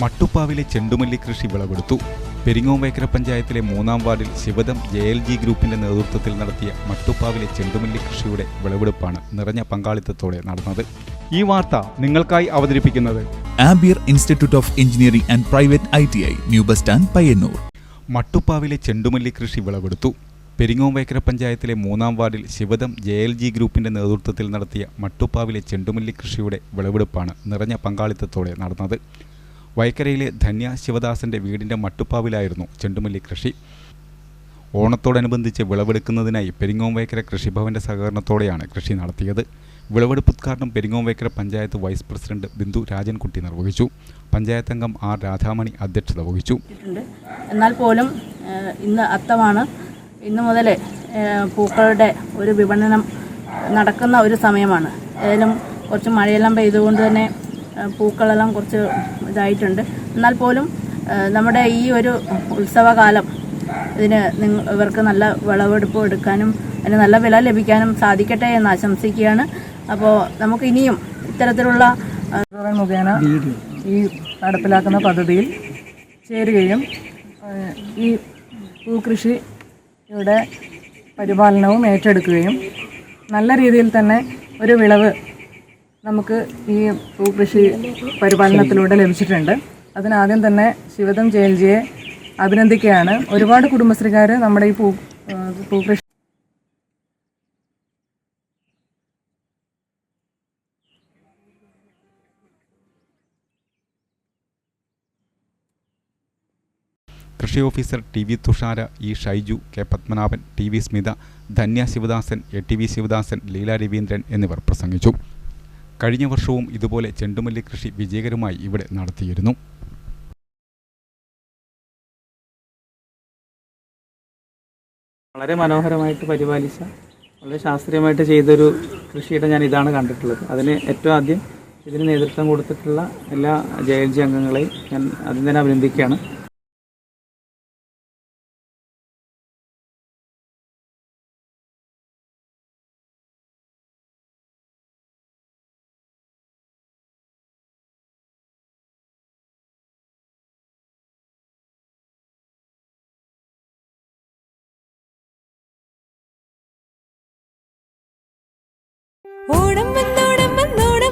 മട്ടുപ്പാവിലെ ചെണ്ടുമല്ലി കൃഷി വിളവെടുത്തു. പെരിങ്ങോംവേക്കര പഞ്ചായത്തിലെ മൂന്നാം വാർഡിൽ ശിവദം ജെ എൽ ജി ഗ്രൂപ്പിന്റെ നേതൃത്വത്തിൽ നടത്തിയ മട്ടുപ്പാവിലെ ചെണ്ടുമല്ലി കൃഷിയുടെ വിളവെടുപ്പാണ് നിറഞ്ഞ പങ്കാളിത്തത്തോടെ നടന്നത്. ഈ വാർത്ത നിങ്ങൾക്കായി അവതരിപ്പിക്കുന്നത് ampere institute of engineering and private I T I new bus stand Payyanur. മട്ടുപ്പാവിലെ ചെണ്ടുമല്ലി കൃഷി വിളവെടുത്തു. പെരിങ്ങോംവേക്കര പഞ്ചായത്തിലെ മൂന്നാം വാർഡിൽ ശിവദം ജെ എൽ ജി ഗ്രൂപ്പിന്റെ നേതൃത്വത്തിൽ നടത്തിയ മട്ടുപ്പാവിലെ ചെണ്ടുമല്ലി കൃഷിയുടെ വിളവെടുപ്പാണ് നിറഞ്ഞ പങ്കാളിത്തത്തോടെ നടന്നത്. വൈക്കരയിലെ ധന്യ ശിവദാസന്റെ വീടിന്റെ മട്ടുപ്പാവിലായിരുന്നു ചെണ്ടുമല്ലി കൃഷി. ഓണത്തോടനുബന്ധിച്ച് വിളവെടുക്കുന്നതിനായി പെരിങ്ങോംവൈക്കര കൃഷിഭവന്റെ സഹകരണത്തോടെയാണ് കൃഷി നടത്തിയത്. വിളവെടുപ്പ് ഉദ്ഘാടനം പെരിങ്ങോംവൈക്കര പഞ്ചായത്ത് വൈസ് പ്രസിഡന്റ് ബിന്ദു രാജൻകുട്ടി നിർവഹിച്ചു. പഞ്ചായത്ത് അംഗം ആർ രാധാമണി അധ്യക്ഷത വഹിച്ചു. എന്നാൽ പോലും ഇന്ന് അത്തമാണ് ഇന്ന് മുതൽ പൂക്കളുടെ ഒരു വിപണനം നടക്കുന്ന ഒരു സമയമാണ്. ഏതായാലും കുറച്ച് മഴയെല്ലാം പെയ്തുകൊണ്ട് തന്നെ പൂക്കളെല്ലാം കുറച്ച് ഇതായിട്ടുണ്ട്. എന്നാൽ പോലും നമ്മുടെ ഈ ഒരു ഉത്സവകാലം ഇതിന് നിങ്ങൾ ഇവർക്ക് നല്ല വിളവെടുപ്പ് എടുക്കാനും അതിന് നല്ല വില ലഭിക്കാനും സാധിക്കട്ടെ എന്ന് ആശംസിക്കുകയാണ്. അപ്പോൾ നമുക്ക് ഇനിയും ഇത്തരത്തിലുള്ള മുഖേന ഈ നടപ്പിലാക്കുന്ന പദ്ധതിയിൽ ചേരുകയും ഈ പൂക്കൃഷിയുടെ പരിപാലനവും ഏറ്റെടുക്കുകയും നല്ല രീതിയിൽ തന്നെ ഒരു വിളവ് നമുക്ക് ഈ ഭൂകൃഷി പരിപാലനത്തിലൂടെ ലഭിച്ചിട്ടുണ്ട്. അതിനാദ്യം തന്നെ ശിവദം ജിയെ അഭിനന്ദിക്കുകയാണ്. ഒരുപാട് കുടുംബശ്രീക്കാർ നമ്മുടെ ഈ പൂ ഏഹ്, കൃഷി officer T V Thushara E Shaiju K Padmanabhan T V Smitha Dhanya Sivadasan A T V Sivadasan Leela Raveendran എന്നിവർ പ്രസംഗിച്ചു. കഴിഞ്ഞ വർഷവും ഇതുപോലെ ചെണ്ടുമല്ലി കൃഷി വിജയകരമായി ഇവിടെ നടത്തിയിരുന്നു. വളരെ മനോഹരമായിട്ട് പരിപാലിച്ച വളരെ ശാസ്ത്രീയമായിട്ട് ചെയ്തൊരു കൃഷിയുടെ ഞാൻ ഇതാണ് കണ്ടിട്ടുള്ളത്. അതിന് ഏറ്റവും ആദ്യം ഇതിന് നേതൃത്വം കൊടുത്തിട്ടുള്ള എല്ലാ ജെ എൽ ജി അംഗങ്ങളെയും ഞാൻ അതിന് തന്നെ അഭിനന്ദിക്കുകയാണ്.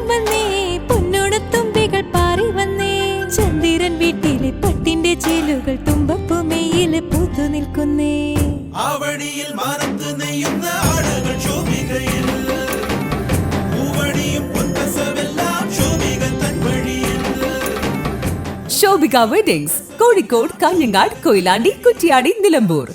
വന്നേ പൊന്നോണത്തുമ്പികൾ പാറി വന്നേ. ചന്ദ്രൻ വീട്ടിലെ പട്ടിന്റെ ചേലുകൾ തുമ്പപ്പുമയിൽ പൂത്തു നിൽക്കുന്നേ. മാനത്ത് നെയ്യുന്ന ശോഭികയിൽ. ശോഭിക വെഡിങ്സ് കോഴിക്കോട് കാഞ്ഞങ്ങാട് കൊയിലാണ്ടി കുറ്റിയാടി നിലമ്പൂർ.